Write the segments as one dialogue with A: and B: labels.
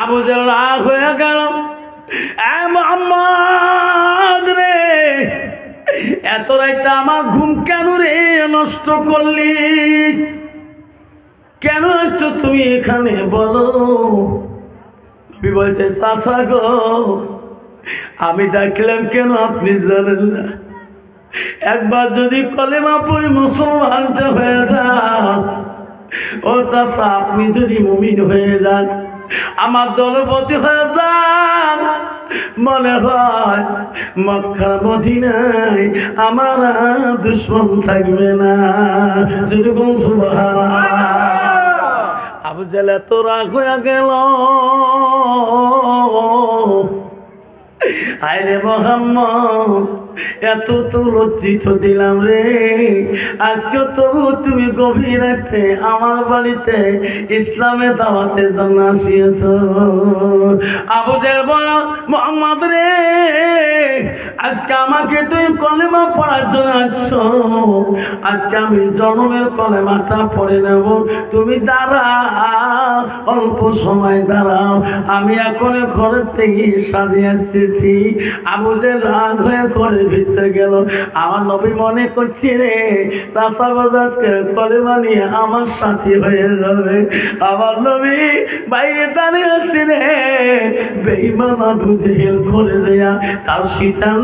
A: Abu jail রাগ হয়ে গেল। রে, এত রাইতে আমার ঘুম কেন রে নষ্ট করলি? কেন আসছো তুমি এখানে বলো? নবী বলছে চাষা গো, আমি ডাকলাম কেন আপনি জানেন না? একবার যদি কলেমা পড়ি মুসলমানটা হয়ে যান, ও চাষা আপনি যদি মুমিন হয়ে যান আমার দলপতি হয়ে যান মনে হয় মক্কার মদিনায় আমার দুশ্মন থাকবে না। যেরকম সুবাহ আবু জেলে তো রাগ হয়ে গেল। আরে মোহাম্মদ, এত তো লজ্জিত দিলাম রে। আজকে তবু তুমি গভীর রাতে আমার বাড়িতে ইসলামে দাওয়াতে জন্য আসিয়েছ। আবু বড় মোহাম্মদ রে আজকে আমাকে তুই কলেমা পড়ার জন্য আসছো। আজকে আমি জন্মের কলেমাটা পড়ে নেব। তুমি দাঁড়াও, অল্প সময় দাঁড়াও। আমি এখন ঘরের থেকে সাজিয়ে আসতেছি। আবু যে রাগ হয়ে ঘরের ভিতরে গেল। আমার নবী মনে করছি রে, চাষা কলেমা নিয়ে আমার সাথী হয়ে যাবে। আমার নবী বাইরে দাঁড়িয়ে আসছে রে। বেইমানা বুঝে করে দেয়া তার শীতান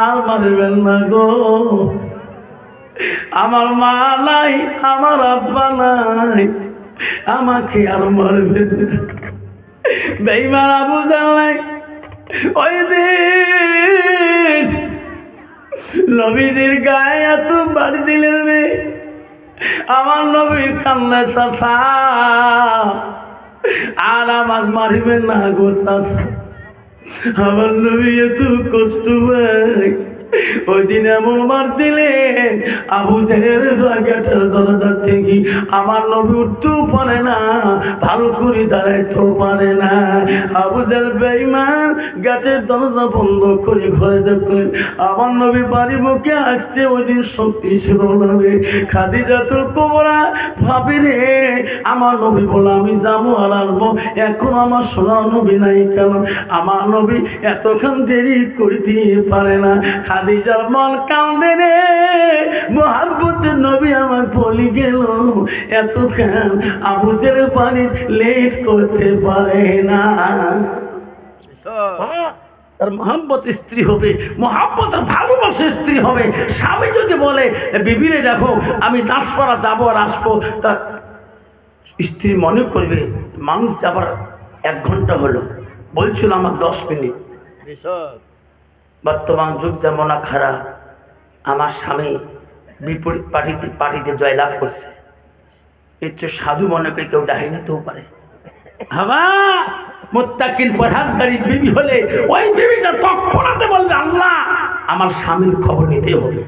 A: আর মারবেন না গো। আমার মা নাই, আমার আব্বা নাই, আমাকে আর মারবেন না। বেইমান আবু জানলাই ওই দিন নবীজির গায়ে এত বাড়ি দিলেন রে। আমার নবী কান্না চাষা আর আমার মারিবেন না গো চাষা আমার নবী এত কষ্ট পায়। ওই দিন এমন মার দিলেন, আবু জেহের জায়গাটার থেকে আমার নবী উঠতেও পারে না, ভালো করে দাঁড়াইতেও পারে না। আবু জেল বেইমান দরজা বন্ধ করে ঘরে দেখলেন, আমার নবী বাড়ি আসতে ওই দিন শক্তি ছিল না রে। খাদিজা তোর ভাবি রে, আমার নবী বলে আমি যাব আর আসব। এখন আমার নবী নাই কেন? আমার নবী এতক্ষণ দেরি করতে পারে না। খাদিজার মন কান্দে রে। মহাব্বতের নবী আমার বলি গেল। এতক্ষণ আবুদের পানি লেট করতে পারে না। তার মহাব্বত স্ত্রী হবে মহাব্বত আর ভালোবাসার স্ত্রী হবে। স্বামী যদি বলে বিবিরে দেখো আমি দাসপাড়া যাব আর আসব। তা স্ত্রী মনে করবে মানুষ যাবার এক ঘণ্টা হলো। বলছিল আমার দশ মিনিট। বর্তমান যুগ যেমন খারাপ আমার স্বামী বিপরীত পার্টিতে পার্টিতে জয়লাভ করছে। এর চেয়ে সাধু মনে করে কেউ ডাহি নিতেও পারে। হাবা মোত্তাকিন পরহাজগারি বিবি হলে ওই বিবিটা তৎক্ষণাতে বলবে আল্লাহ আমার স্বামীর খবর নিতে হবে।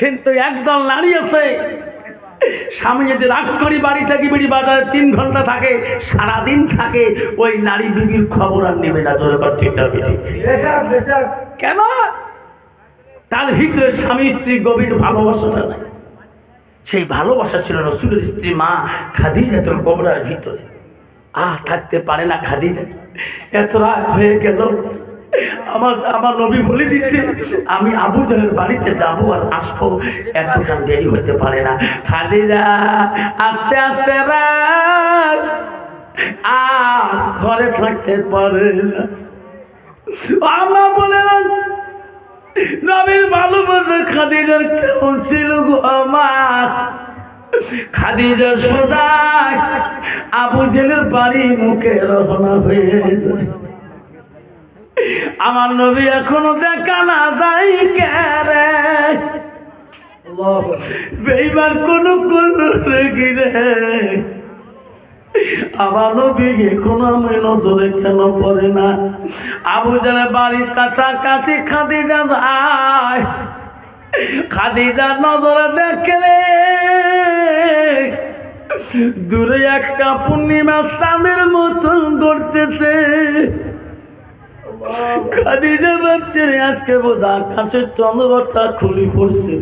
A: কিন্তু একদল নারী আছে স্বামী যদি রাগ করি বাড়ি থাকি বিড়ি বাজারে তিন ঘণ্টা থাকে, সারাদিন থাকে, ওই নারী বিবির খবর আর নেবে না। কর, ঠিক কেন? তার ভিতরে স্বামী, স্ত্রী গভীর ভালোবাসাটা নাই। সেই ভালোবাসা ছিল রসুলের স্ত্রী মা খাদি খাদিজাতুল কোবরার ভিতরে। আহ থাকতে পারে না খাদিজা। এত রাগ হয়ে গেল। আমার আমার নবী বলে দিচ্ছে আমি আবু জাহের বাড়িতে যাব আর আসব। এতক্ষণ দেরি হতে পারে না। খাদিজা, আস্তে আস্তে রাগ। আ ঘরে থাকতে পারে না। আমরা বলে না নবীর ভালোবাসা খাদিজার কেমন ছিল গো আমার? খাদিজা সদায় আবু জেলের বাড়ি মুখে রহনা হয়ে যায়। আমার নবী এখনও দেখা না যাই কেরে বেইবার কোন কোন রেখি রে আমার নবী এখন আমি নজরে কেন পড়ে না? আবু জানে বাড়ির কাছাকাছি খাদিজা যায়। খাদিজা নজরে দেখে দূরে একটা পূর্ণিমা চাঁদের মতন করতেছে খাদিজা বাচ্চারে আজকে বোধ আকাশের চন্দ্রটা খুলি পড়ছে